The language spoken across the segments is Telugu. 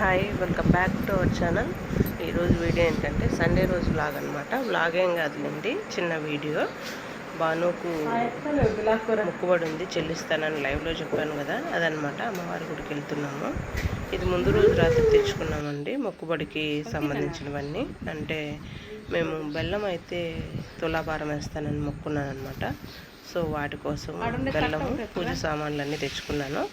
Hi welcome back to our channel. ఈరోజు వీడియో ఏంటంటే సండే రోజు వ్లాగ్ అనమాట వ్లాగ్ ఏం కాదులేండి చిన్న వీడియో. బానుకు మొక్కుబడి ఉంది చెల్లిస్తానని లైవ్లో చెప్పాను కదా అదనమాట అమ్మవారి గుడికి వెళ్తున్నాము. ఇది ముందు రోజు రాత్రి తెచ్చుకున్నామండి మొక్కుబడికి సంబంధించినవన్నీ. అంటే మేము బెల్లం అయితే తులాభారం వేస్తానని మొక్కున్నాను అనమాట సో వాటి కోసం బెల్లము పూజ సామాన్లు అన్నీ తెచ్చుకున్నాను.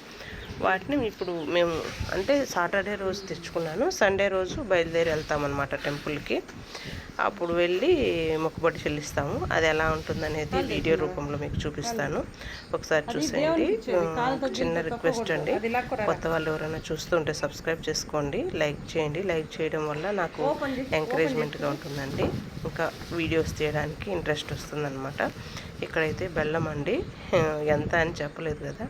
వాటిని ఇప్పుడు మేము అంటే సాటర్డే రోజు తెచ్చుకున్నాను. సండే రోజు బయలుదేరి వెళ్తామన్నమాట టెంపుల్కి. అప్పుడు వెళ్ళి మొక్కుబడి చెల్లిస్తాము. అది ఎలా ఉంటుందనేది వీడియో రూపంలో మీకు చూపిస్తాను. ఒకసారి చూసేయండి. చిన్న రిక్వెస్ట్ అండి. కొత్త వాళ్ళు ఎవరైనా చూస్తుంటే సబ్స్క్రైబ్ చేసుకోండి లైక్ చేయండి. లైక్ చేయడం వల్ల నాకు ఎంకరేజ్మెంట్గా ఉంటుందండి. ఇంకా వీడియోస్ తీయడానికి ఇంట్రెస్ట్ వస్తుందన్నమాట. ఇక్కడైతే బెల్లం అండి. ఎంత అని చెప్పలేదు కదా.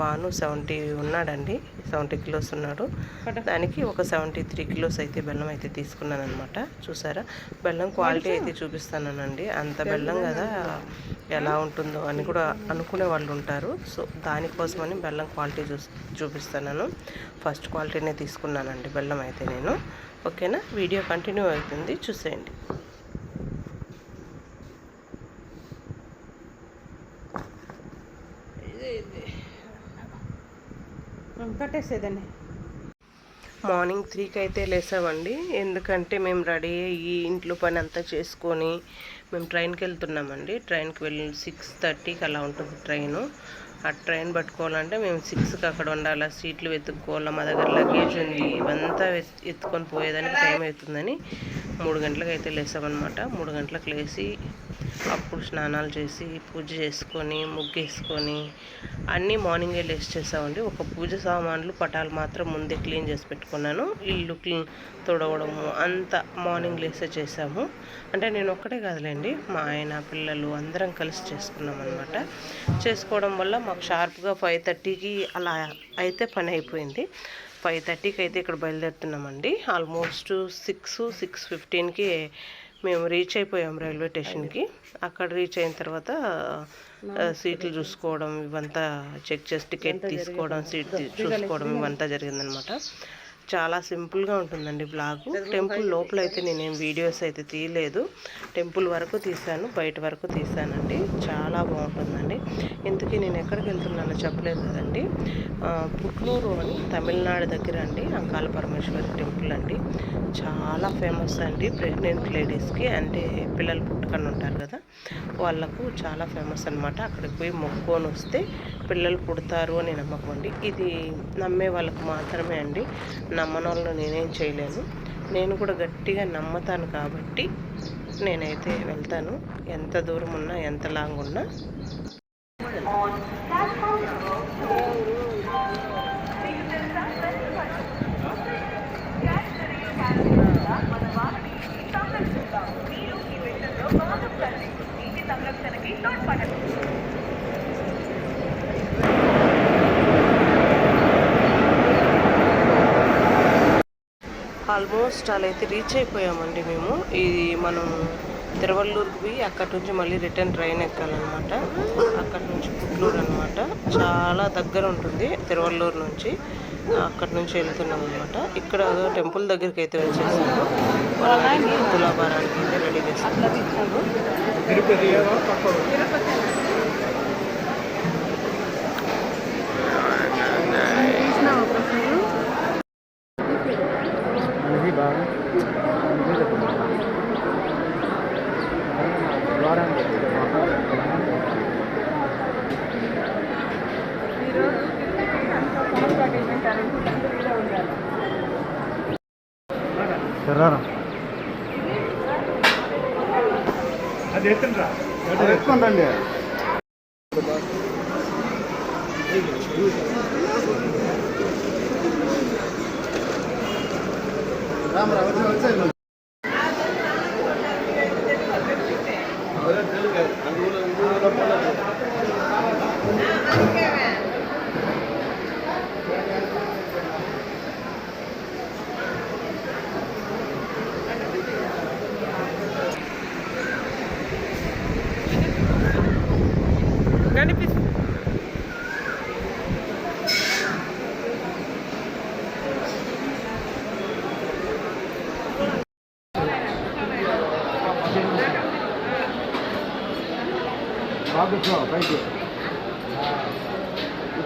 బాను సెవెంటీ ఉన్నాడండి. సెవెంటీ కిలోస్ ఉన్నాడు. దానికి ఒక సెవెంటీ త్రీ కిలోస్ అయితే బెల్లం అయితే తీసుకున్నాను అనమాట చూసారా? బెల్లం క్వాలిటీ అయితే చూపిస్తానండి అంత బెల్లం కదా ఎలా ఉంటుందో అని కూడా అనుకునే వాళ్ళు ఉంటారు. సో దానికోసమని బెల్లం క్వాలిటీ చూ చూపిస్తాను ఫస్ట్ క్వాలిటీనే తీసుకున్నానండి బెల్లం అయితే నేను. ఓకేనా? వీడియో కంటిన్యూ అవుతుంది. చూసేయండి. కట్టేసేదండి మార్నింగ్ త్రీకి అయితే లేసామండి. ఎందుకంటే మేము రెడీ అయ్యి ఇంట్లో పని అంతా చేసుకొని మేము ట్రైన్కి వెళ్తున్నామండి. ట్రైన్కి వెళ్ళి సిక్స్ థర్టీకి అలా ఉంటుంది ట్రైను. ఆ ట్రైన్ పట్టుకోవాలంటే మేము సిక్స్కి అక్కడ ఉండాలి. సీట్లు వెతుక్కోవాలి. మా దగ్గర లగేజ్ ఉంది. ఇవంతా ఎత్తుకొని పోయేదానికి టైం అవుతుందని మూడు గంటలకు అయితే లేసామన్నమాట. మూడు గంటలకు లేచి అప్పుడు స్నానాలు చేసి పూజ చేసుకొని ముగ్గేసుకొని అన్నీ మార్నింగే లేచి చేసామండి. ఒక పూజ సామాన్లు పటాలు మాత్రం ముందే క్లీన్ చేసి పెట్టుకున్నాను. ఇల్లు క్లీన్ తుడవడము అంతా మార్నింగ్ లేసే చేసాము. అంటే నేను ఒక్కటే కాదులేండి మా ఆయన పిల్లలు అందరం కలిసి చేసుకున్నాం అనమాట చేసుకోవడం వల్ల మా మాకు షార్ప్గా ఫైవ్ థర్టీకి అలా అయితే పని అయిపోయింది. ఫైవ్ థర్టీకి అయితే ఇక్కడ బయలుదేరుతున్నామండి. ఆల్మోస్ట్ సిక్స్ సిక్స్ ఫిఫ్టీన్కి మేము రీచ్ అయిపోయాం రైల్వే స్టేషన్కి. అక్కడ రీచ్ అయిన తర్వాత సీట్లు చూసుకోవడం ఇవంతా చెక్ చేసి టికెట్ తీసుకోవడం సీట్ చూసుకోవడం ఇవంతా జరిగిందనమాట. చాలా సింపుల్గా ఉంటుందండి బ్లాగ్. టెంపుల్ లోపల అయితే నేనేం వీడియోస్ అయితే తీయలేదు. టెంపుల్ వరకు తీసాను బయట వరకు తీసానండి చాలా బాగుంటుందండి. ఇంతకీ నేను ఎక్కడికి వెళ్తున్నానో చెప్పలేదు కదండి. పుట్లూరు అని తమిళనాడు దగ్గర అండి అంకాల పరమేశ్వరి టెంపుల్ అండి. చాలా ఫేమస్ అండి ప్రెగ్నెంట్ లేడీస్కి. అంటే పిల్లలు పుట్టుకొని ఉంటారు కదా వాళ్ళకు చాలా ఫేమస్ అనమాట అక్కడికి పోయి మొక్కొని వస్తే పిల్లలు పుడతారు అని నమ్మకం అండి. ఇది నమ్మే వాళ్ళకు మాత్రమే అండి. నమ్మనోళ్ళు నేనేం చేయలేను. నేను కూడా గట్టిగా నమ్మతాను కాబట్టి నేనైతే వెళ్తాను. ఎంత దూరం ఉన్నా ఎంత లాంగ్ ఉన్నా ఆల్మోస్ట్ అలా అయితే రీచ్ అయిపోయామండి మేము. ఇది మనం తిరువల్లూరుకి పోయి అక్కడి నుంచి మళ్ళీ రిటర్న్ ట్రైన్ ఎక్కాలన్నమాట. అక్కడి నుంచి పుట్లూరు అనమాట చాలా దగ్గర ఉంటుంది తిరువల్లూరు నుంచి. అక్కడి నుంచి వెళ్తున్నాం అనమాట ఇక్కడ టెంపుల్ దగ్గరికి అయితే వచ్చేసాము. తులాభారానికి అయితే రెడీ చేస్తాము తిరుపతి అది ఎత్తండి ఎత్తుకోండి రామరా వచ్చి వచ్చాయి.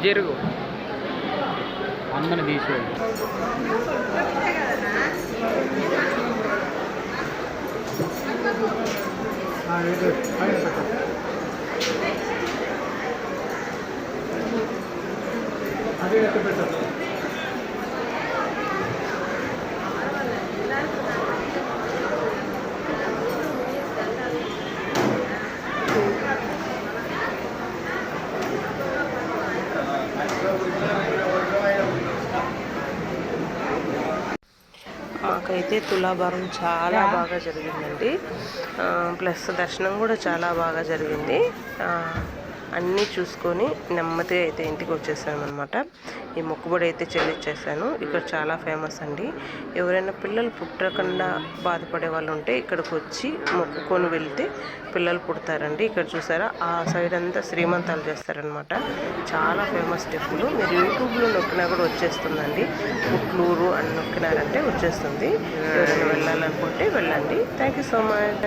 జరుగు. అమ్మని తీసేది అదే మాకైతే తులాభారం చాలా బాగా జరిగిందండి. ప్లస్ దర్శనం కూడా చాలా బాగా జరిగింది. అన్నీ చూసుకొని నెమ్మదిగా అయితే ఇంటికి వచ్చేసాను అనమాట ఈ మొక్కుబడి అయితే చెల్లించేసాను ఇక్కడ చాలా ఫేమస్ అండి. ఎవరైనా పిల్లలు పుట్టకుండా బాధపడే వాళ్ళు ఉంటే ఇక్కడికి వచ్చి మొక్కుకొని వెళ్తే పిల్లలు పుడతారండి. ఇక్కడ చూసారా? ఆ సైడ్ అంతా శ్రీమంతాలు చేస్తారనమాట చాలా ఫేమస్ టెంపుల్. మీరు యూట్యూబ్లో నొక్కినా కూడా వచ్చేస్తుందండి. పుట్లూరు అని నొక్కినారంటే వచ్చేస్తుంది. ఎవరైనా వెళ్ళాలనుకుంటే వెళ్ళండి. Thank you so much